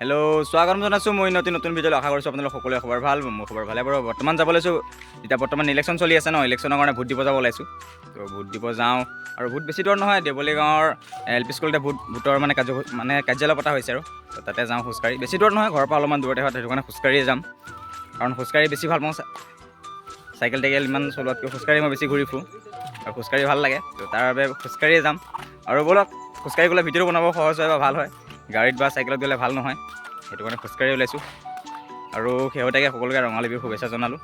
Hello স্বাগতম জনাইছোঁ মই নতুন নতুন ভিডিঅ'লৈ। আশা কৰিছোঁ আপোনালোক সকলোৱে খবৰ ভাল মোৰ খবৰ ভালে বাৰু। বৰ্তমান যাব লৈছোঁ এতিয়া বৰ্তমান ইলেকশ্যন চলি আছে ন ইলেকশ্যনৰ কাৰণে ভোট দিব যাব ওলাইছোঁ। তো ভোট দিব যাওঁ আৰু ভোট বেছি দূৰ নহয় দেৱলী গাঁৱৰ এল পি স্কুলতে ভোট ভোটৰ মানে কাৰ্য মানে কাৰ্যালয় পতা হৈছে আৰু। তাতে যাওঁ খোজকাঢ়ি। বেছি দূৰত নহয় ঘৰৰ পৰা অলপমান দূৰতে হয় সেইটো কাৰণে খোজকাঢ়িয়ে যাম। কাৰণ খোজকাঢ়ি বেছি ভাল পাওঁ চাইকেল টাইকেল ইমান চলোৱাতকৈ খোজকাঢ়ি মই বেছি ঘূৰি ফুৰোঁ। আৰু খোজকাঢ়ি ভাল লাগে তো তাৰ বাবে খোজকাঢ়িয়ে যাম। আৰু ব'লক খোজকাঢ়ি গ'লে ভিডিঅ'টো বনাব সহজ হয় বা ভাল হয়। গাড়ীত বা চাইকেলত গ'লে ভাল নহয়। সেইটো কাৰণে খোজকাঢ়ি ওলাইছোঁ। আৰু শেহতীয়াকৈ সকলোকে ৰঙালী বিহু শুভেচ্ছা জনালোঁ।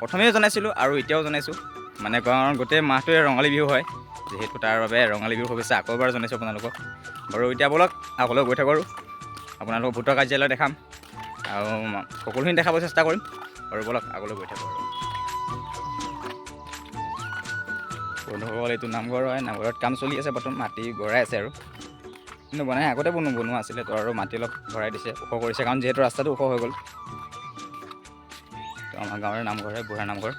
প্ৰথমেও জনাইছিলোঁ আৰু এতিয়াও জনাইছোঁ। মানে কাৰণ গোটেই মাহটোৱে ৰঙালী বিহু হয়। যিহেতু তাৰ বাবে ৰঙালী বিহু শুভেচ্ছা আকৌ এবাৰ জনাইছোঁ আপোনালোকক। বাৰু এতিয়া ব'লক আগলৈ গৈ থাকোঁ আৰু। আপোনালোকক ভোটৰ কাৰ্যালয় দেখাম। আৰু সকলোখিনি দেখাব চেষ্টা কৰিম। আৰু ব'লক আগলৈ গৈ থাকোঁ বন্ধুসকল এইটো নামঘৰ হয়। নামঘৰত কাম চলি আছে বৰ্তমান মাটি ভৰাই আছে আৰু। কিন্তু বনাই, আগতে বনো, বনোৱা আছিলে। তো আৰু মাটি অলপ ভৰাই দিছে, ওখ কৰিছে, কাৰণ যিহেতু ৰাস্তাটো ওখ হৈ গ'ল। তো আমাৰ গাঁৱৰে নামঘৰ হয় বুঢ়া নামঘৰ।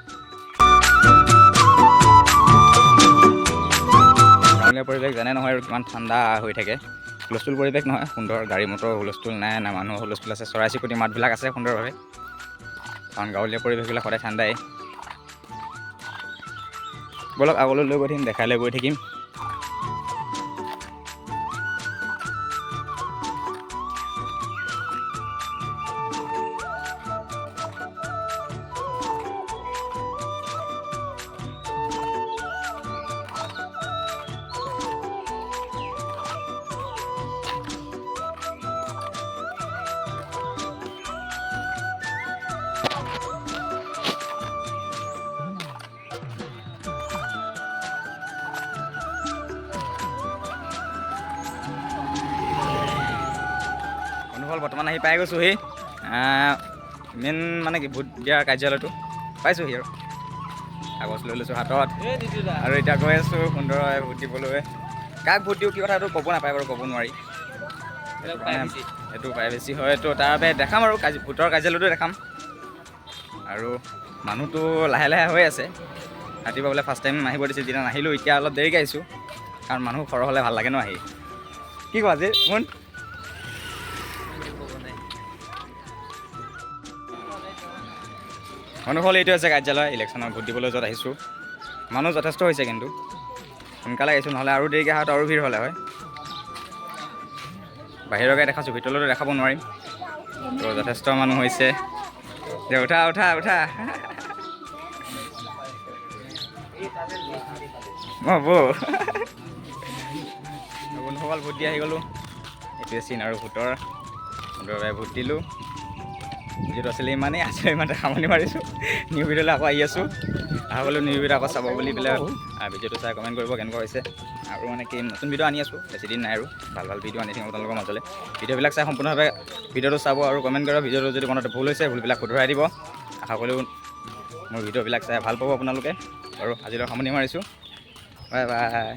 গাঁৱলীয়া পৰিৱেশ জানে নহয় আৰু কিমান ঠাণ্ডা হৈ থাকে। হুলস্থুল পৰিৱেশ নহয়, সুন্দৰ গাড়ী, মটৰ, হুলস্থুল নাই, না মানুহৰ হুলস্থুল আছে, চৰাই চিৰিকটি মাতবিলাক আছে সুন্দৰভাৱে। কাৰণ গাঁৱলীয়া পৰিৱেশবিলাক সদায় ঠাণ্ডাই। ব'লক আগলৈ লৈ গৈ থাকিম, দেখাই লৈ গৈ থাকিম। বৰ্তমান আহি পাই গৈছোঁহি। মেইন মানে কি ভোট দিয়াৰ কাৰ্যালয়টো। পাইছোঁহি আৰু। কাগজ লৈ লৈছোঁ হাতত। আৰু এতিয়া গৈ আছোঁ সুন্দৰভাৱে ভোট দিবলৈ কাক ভোট দিওঁ কি কথাটো ক'ব নাপায় বাৰু ক'ব নোৱাৰি। এইটো প্ৰাইভেচি হয় তো তাৰ বাবে দেখাম আৰু কাৰ্য- ভোটৰ কাৰ্যালয়টো দেখাম। আৰু মানুহটো লাহে লাহে হৈ আছে। ৰাতিপুৱা বোলে ফাৰ্ষ্ট টাইম আহিব দিছে যেতিয়া নাহিলোঁ এতিয়া অলপ দেৰিকৈ আহিছোঁ। কাৰণ মানুহ সৰহ হ'লে ভালো লাগে ন আহি। কি কোৱা আজি মোন? অনুফল এইটো আছে কাৰ্যালয় ইলেকশ্যনৰ ভোট দিবলৈ য'ত আহিছোঁ। মানুহ যথেষ্ট হৈছে কিন্তু। সোনকালে আহিছোঁ নহ'লে আৰু দেৰিকৈ অহাটো আৰু ভিৰ হ'লে হয়। বাহিৰকে দেখাছোঁ ভিতৰলৈতো দেখাব নোৱাৰিম। তো যথেষ্ট মানুহ হৈছে। দে উঠা উঠা উঠা। মই বৌ। বন্ধুসকল ভোট দি আহি গ'লোঁ। এইটোৱে চিন আৰু ভোটৰ। সুন্দৰভাৱে ভোট দিলোঁ। যিটো আছিলে ইমানেই আছে ইমানতে সামৰণি মাৰিছোঁ নিউ ভিডিঅ'লৈ আকৌ আহি আছোঁ। আহা বোলো নিউ ভিডিঅ' আকৌ চাব বুলি পেলাই আহ, ভিডিঅ'টো চাই কমেণ্ট কৰিব কেনেকুৱা হৈছে। আৰু মানে কি নতুন ভিডিঅ' আনি আছোঁ বেছি দিন নাই আৰু ভালো ভালো ভিডিঅ' আনি থাকিম আপোনালোকৰ মাজলৈ। ভিডিঅ'বিলাক চাই সম্পূৰ্ণভাৱে ভিডিঅ'টো চাব আৰু কমেণ্ট কৰিব ভিডিঅ'টো যদি মনত ভুল হৈছে ভুলবিলাক শুধৰাই দিব। আশা কৰিলোঁ মোৰ ভিডিঅ'বিলাক চাই ভালো পাব আপোনালোকে। আৰু আজিলৈ সামৰণি মাৰিছোঁ বাই বাই।